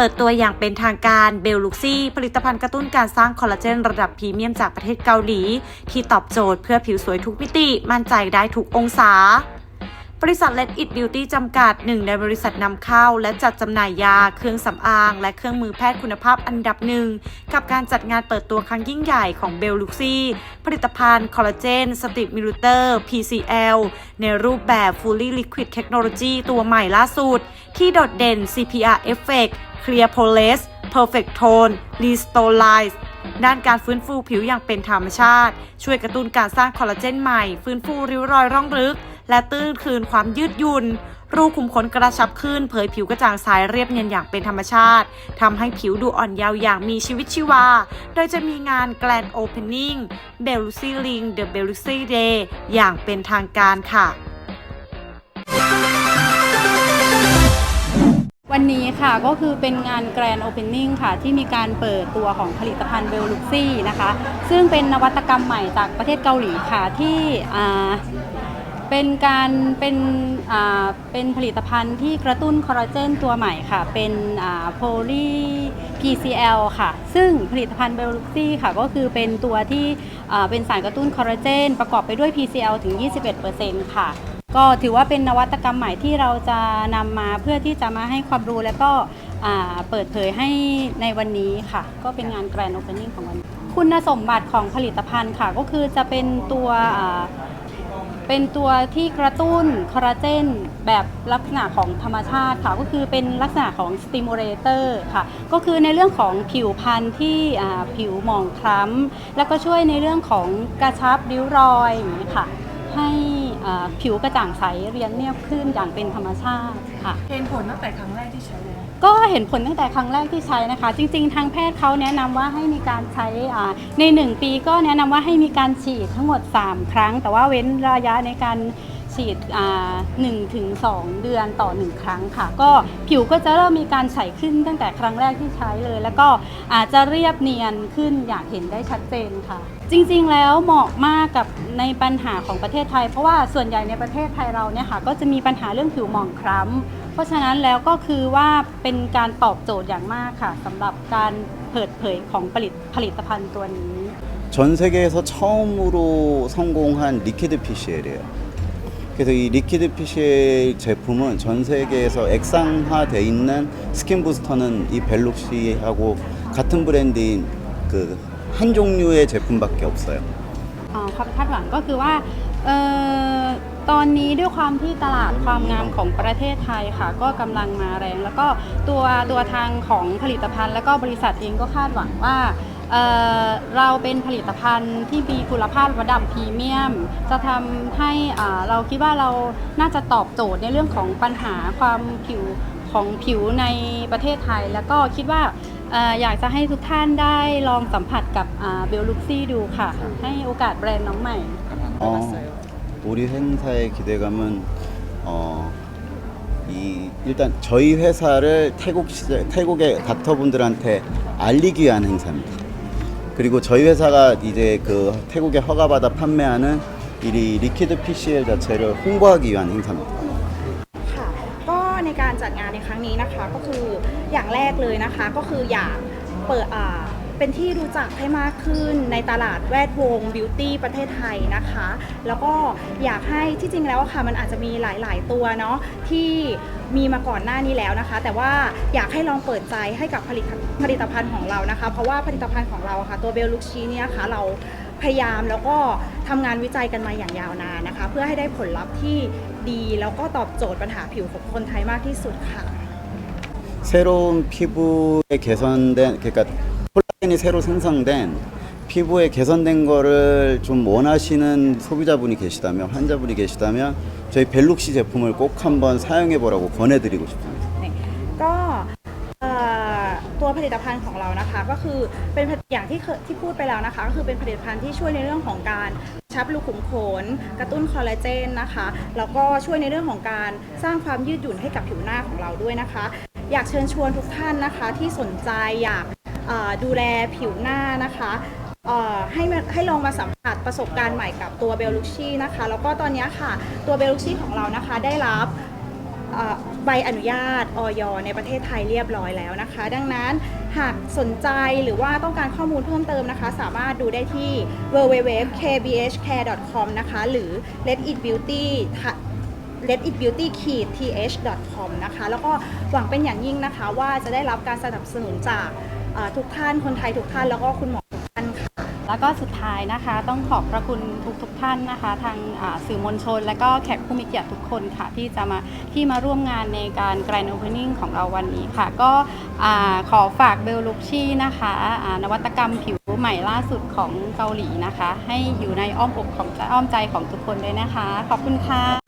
ปิดตัวอย่างเป็นทางการเบลลุกซี่ผลิตภัณฑ์กระตุ้นการสร้างคอลลาเจนระดับพรีเมียมจากประเทศเกาหลี ที่ตอบโจทย์เพื่อผิวสวยทุกมิติมั่นใจได้ทุกองศา บริษัท Let It Beauty จำกัดหนึ่งในบริษัทนำเข้า และจัดจำหน่ายยา เครื่องสำอาง และเครื่องมือแพทย์คุณภาพอันดับหนึ่ง กับการจัดงานเปิดตัวครั้งยิ่งใหญ่ของเบลลุกซี่ผลิตภัณฑ์คอลลาเจนสติมิลูเตอร์ PCL ในรูปแบบ Fully Liquid Technology ตัวใหม่ล่าสุด ที่โดดเด่น CPR Effect Clear Polish Perfect Tone Restore ด้านการฟื้นฟูผิวอย่างเป็นธรรมชาติ ช่วยกระตุ้นการสร้างคอลลาเจนใหม่ ฟื้นฟูริ้วรอยร่องลึก และตื้นคืนความยืดหยุ่น รูขุมขนกระชับขึ้น เผยผิวกระจ่างใสเรียบเนียนอย่างเป็นธรรมชาติทำให้ผิวดูอ่อนเยาว์อย่างมีชีวิตชีวา โดยจะมีงาน Grand Opening b e l l u c y Ring The b e l l u c y Day อย่างเป็นทางการค่ะวันนี้ค่ะก็คือเป็นงาน Grand Opening ค่ะ ที่มีการเปิดตัวของผลิตภัณฑ์เบลลุกซี่นะคะ ซึ่งเป็นนวัตกรรมใหม่จากประเทศเกาหลีค่ะ ที่อ่า เป็นการเป็นอ่าเป็นผลิตภัณฑ์ที่กระตุ้นคอลลาเจนตัวใหม่ค่ะ เป็นโพลี PCL ค่ะ ซึ่งผลิตภัณฑ์เบลลุกซี่ค่ะ ก็คือเป็นตัวที่อ่าเป็นสารกระตุ้นคอลลาเจน ประกอบไปด้วย PCL ถึง 21%ค่ะ ก็ถือว่าเป็นนวัตกรรมใหม่ที่เราจะนำมาเพื่อที่จะมาให้ความรู้และก็อ่าเปิดเผยให้ในวันนี้ค่ะ ก็เป็นงาน Grand Opening ของวันนี้ คุณสมบัติของผลิตภัณฑ์ค่ะ ก็คือจะเป็นตัวอ่า เป็นตัวที่กระตุ้นคอลลาเจนแบบลักษณะของธรรมชาติค่ะ ก็คือเป็นลักษณะของสติมูเลเตอร์ค่ะ ก็คือในเรื่องของผิวพรรณที่ผิวหมองคล้ำ แล้วก็ช่วยในเรื่องของกระชับริ้วรอยอย่างนี้ค่ะ ผิวกระจ่างใสเรียนเนียบขึ้นอย่างเป็นธรรมชาติค่ะ เห็นผลตั้งแต่ครั้งแรกที่ใช้เลยนะ ก็เห็นผลตั้งแต่ครั้งแรกที่ใช้นะคะ จริง ๆ ทางแพทย์เขาแนะนำว่าให้มีการใช้อ่าใน 1 ปีก็แนะนำว่าให้มีการฉีดทั้งหมด 3 ครั้ง แต่ว่าเว้นระยะในการฉีดหนึ่งถึงสองเดือนต่อ 1 ครั้งค่ะ ก็ผิวก็จะเริ่มมีการใสขึ้นตั้งแต่ครั้งแรกที่ใช้เลย แล้วก็อาจจะเรียบเนียนขึ้นอย่างเห็นได้ชัดเจนค่ะ จริงๆ แล้วเหมาะมากกับในปัญหาของประเทศไทย เพราะว่าส่วนใหญ่ในประเทศไทยเราเนี่ยค่ะก็จะมีปัญหาเรื่องผิวหมองคล้ำ เพราะฉะนั้นแล้วก็คือว่าเป็นการตอบโจทย์อย่างมากค่ะสำหรับการเปิดเผยของผลิตผลิตภัณฑ์ตัวนี้ 전 세계에서 처음으로 성공한 리퀴드 PCL이에요. 그래서 이 리퀴드 PCL 제품은 전 세계에서 액상화돼 있는 스킨 부스터는 이 벨룩시하고 같은 브랜드인 그 한 종류의 제품밖에 없어요. อ่าความคาดหวังก็คือว่าเอ่อตอนนี้ด้วยความที่ตลาดความงามของประเทศไทยค่ะ ก็กำลังมาแรง แล้วก็ตัวตัวทางของผลิตภัณฑ์ แล้วก็บริษัทเองก็คาดหวังว่า เอ่อเราเป็นผลิตภัณฑ์ที่มีคุณภาพระดับพรีเมียม จะทำให้อ่าเราคิดว่าเราน่าจะตอบโจทย์ในเรื่องของปัญหาความผิวของผิวในประเทศไทย แล้วก็คิดว่าเอ่ออยากจะให้ทุกท่านได้ลองสัมผัสกับเบลลุกซี่ดูค่ะ ให้โอกาสแบรนด์น้องใหม่ 어, 우리 행사의 기대감은 어, 이 일단 저희 회사를 태국 시장, 태국의 닥터분들한테 알리기 위한 행사입니다. 그리고 저희 회사가 이제 그 태국에 허가받아 판매하는 이 리퀴드 PCL 자체를 홍보하기 위한 행사입니다. ค่ะก็ในการจัดงานในครั้งนี้นะคะก็คืออย่างแรกเลยนะคะก็คืออยากเปิดอ่า เป็นที่รู้จักให้มากขึ้นในตลาดแวดวงบิวตี้ประเทศไทยนะคะ แล้วก็อยากให้ที่จริงแล้วอะค่ะมันอาจจะมีหลาย ๆ ตัวเนาะที่มีมาก่อนหน้านี้แล้วนะคะ แต่ว่าอยากให้ลองเปิดใจให้กับผลิตผลิตภัณฑ์ของเรานะคะ เพราะว่าผลิตภัณฑ์ของเราอะค่ะตัวเบลลุกชีเนี่ยค่ะเราพยายามแล้วก็ทำงานวิจัยกันมาอย่างยาวนานนะคะ เพื่อให้ได้ผลลัพธ์ที่ดีแล้วก็ตอบโจทย์ปัญหาผิวของคนไทยมากที่สุดค่ะ 새로운 피부에 개선된 그러니까 콜라겐이 새로 생성된 피부에 개선된 거를 좀 원하시는 소비자분이 계시다면 환자분이 계시다면 저희 벨룩시 제품을 꼭 한번 사용해 보라고 권해드리고 싶습니다. ก็เอ่อตัวผลิตภัณฑ์ของเรานะคะ ก็คือเป็นอย่างที่เคยที่พูดไปแล้วนะคะ ก็คือเป็นผลิตภัณฑ์ที่ช่วยในเรื่องของการชับรูขุมขน กระตุ้นคอลลาเจนนะคะ แล้วก็ช่วยในเรื่องของการสร้างความยืดหยุ่นให้กับผิวหน้าของเราด้วยนะคะ อยากเชิญชวนทุกท่านนะคะที่สนใจอยากเอ่อ ดูแลผิวหน้านะคะให้ให้ลองมาสัมผัสประสบการณ์ใหม่กับตัวเบลลุชี่นะคะ แล้วก็ตอนนี้ค่ะตัวเบลลุชี่ของเรานะคะได้รับใบอนุญาตออยในประเทศไทยเรียบร้อยแล้วนะคะ ดังนั้นหากสนใจหรือว่าต้องการข้อมูลเพิ่มเติมนะคะ สามารถดูได้ที่ www.kbhcare.com นะคะ หรือ let it beauty let it beauty th com นะคะ แล้วก็หวังเป็นอย่างยิ่งนะคะว่าจะได้รับการสนับสนุนจาก ทุกท่านคนไทยทุกท่านแล้วก็คุณหมอทุกท่านค่ะแล้วก็สุดท้ายนะคะ ต้องขอบพระคุณทุกทุกๆท่านนะคะ ทางสื่อมวลชน และก็แขกผู้มีเกียรติทุกคนค่ะ ที่จะมาที่มาร่วมงานในการ Grand Opening ของเราวันนี้ค่ะ ก็ขอฝากเบลลุกชี่นะคะนวัตกรรมผิวใหม่ล่าสุดของเกาหลีนะคะ ให้อยู่ในอ้อมอกของอ้อมใจของทุกคนด้วยนะคะ ขอบคุณค่ะ